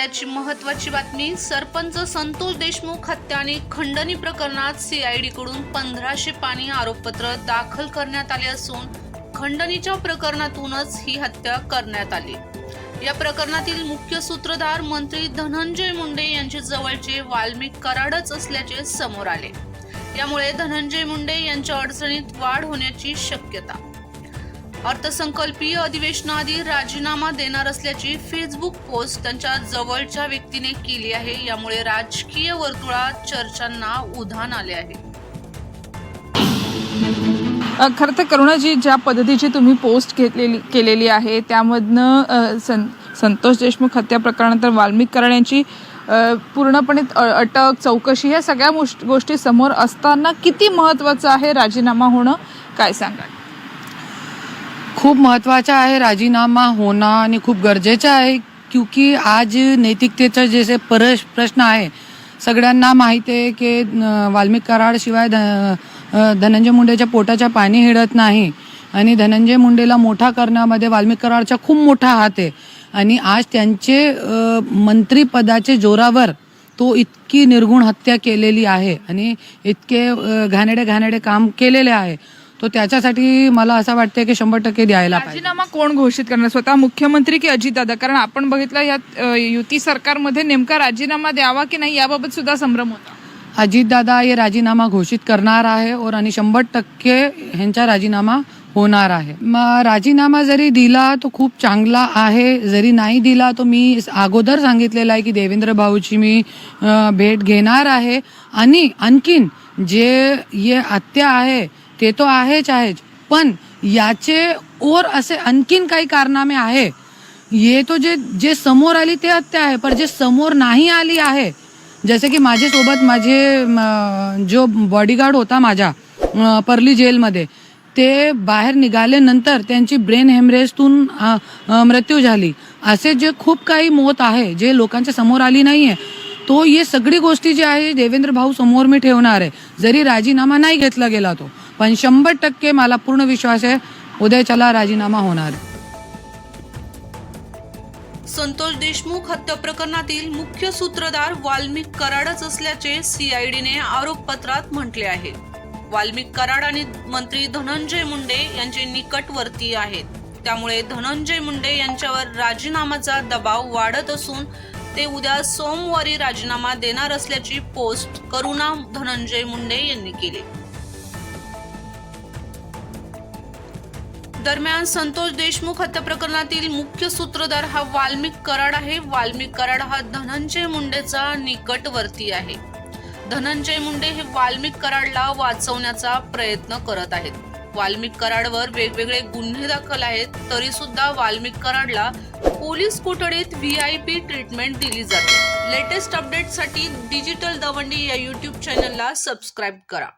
सध्याची महत्वाची बातमी सरपंच संतोष देशमुख हत्या आणि खंडणी प्रकरणात सीआयडी कडून पंधराशे पाणी आरोपपत्र दाखल करण्यात आले असून खंडणीच्या प्रकरणातूनच ही हत्या करण्यात आली. या प्रकरणातील मुख्य सूत्रधार मंत्री धनंजय मुंडे यांचे जवळचे वाल्मिक कराडच असल्याचे समोर आले. यामुळे धनंजय मुंडे यांच्या अडचणीत वाढ होण्याची शक्यता अर्थसंकल्पीय अधिवेशनाआधी राजीनामा देणार असल्याची फेसबुक पोस्ट त्यांच्या जवळच्या व्यक्तीने केली आहे. यामुळे राजकीय वर्तुळात चर्चांना उधाण आले आहे. खरं तर करुणाजी ज्या पद्धतीची तुम्ही पोस्ट घेतलेली केलेली आहे त्यामधनं सं संतोष देशमुख हत्या प्रकरणानंतर वाल्मिक करण्याची पूर्णपणे अटक चौकशी ह्या सगळ्या गोष्टी समोर असताना किती महत्त्वाचं आहे राजीनामा होणं काय सांगा खूप महत्त्वाचा आहे राजीनामा होणं आणि खूप गरजेचं आहे क्योंकि आज नैतिकतेचं जसे परश प्रश्न आहे सगळ्यांना माहिती आहे की अं, वाल्मिक कराडशिवाय ध धनंजय मुंडेच्या पोटाच्या पाणी हिडत नाही. आणि धनंजय मुंडेला मोठा करण्यामध्ये वाल्मिक कराडचा खूप मोठा हात आहे. आणि आज त्यांचे मंत्रीपदाचे जोरावर तो इतकी निर्गुण हत्या केलेली आहे. आणि इतके घाणेडे घाणेडे काम केलेले आहे. तो त्याच्यासाठी मला असं वाटतं की शंभर टक्के द्यायला पाहिजे. राजीनामा कोण घोषित करणार? स्वतः मुख्यमंत्री की अजितदादा? कारण आपण बघितलं यात अ, युती सरकारमध्ये नेमका राजीनामा द्यावा की नाही याबाबत सुद्धा संभ्रम होता. अजितदादा हे राजीनामा घोषित करणार आहे और आणि शंभर टक्के ह्यांचा राजीनामा होणार आहे. मग राजीनामा जरी दिला तो खूप चांगला आहे. जरी नाही दिला तो मी अगोदर सांगितलेलं आहे की देवेंद्र भाऊची मी अं, भेट घेणार आहे. आणि आणखीन जे ये हत्या आहे ते तो आहेच आहेच. पण याचे और असे आणखीन काही कारनामे आहे. ये तो जे जे समोर आली ते हत्या आहे पण जे समोर नाही आली आहे जसे की माझ्यासोबत माझे म, जो बॉडीगार्ड होता माझ्या परली जेलमध्ये ते बाहेर निघाल्यानंतर त्यांची ब्रेन हेमरेजतून मृत्यू झाली. असे जे खूप काही मौत आहे जे लोकांच्या समोर आली नाही आहे तो ये सगळी गोष्टी जी आहे देवेंद्र भाऊ समोर मी ठेवणार आहे. जरी राजीनामा नाही घेतला गेला तो पण शंभर टक्के मला पूर्ण विश्वास आहे उद्याच्याला राजीनामा होणार. संतोष देशमुख हत्या प्रकरणातील मुख्य सूत्रधार वाल्मिक कराडच असल्याचे सीआयडीने आरोपपत्रात म्हटले आहे. वाल्मिक कराड आणि मंत्री धनंजय मुंडे यांचे निकटवर्ती आहेत. त्यामुळे धनंजय मुंडे यांच्यावर राजीनामाचा दबाव वाढत असून ते उद्या सोमवारी राजीनामा देणार असल्याची पोस्ट करुणा धनंजय मुंडे यांनी केली. दरम्यान संतोष देशमुख हत्या प्रकरणातील मुख्य सूत्रधार हा वाल्मिक कराड आहे. वाल्मिक कराड हा धनंजय मुंडेचा निकटवर्ती आहे. धनंजय मुंडे हे वाल्मिक कराडला वाचवण्याचा प्रयत्न करत आहेत. वाल्मिक कराडवर वेगवेगळे गुन्हे दाखल आहेत तरी सुद्धा वाल्मिक कराडला पोलीस कोठडीत व्ही आय पी ट्रीटमेंट दिली जाते. लेटेस्ट अपडेटसाठी डिजिटल दवंडी या युट्यूब चॅनलला सबस्क्राईब करा.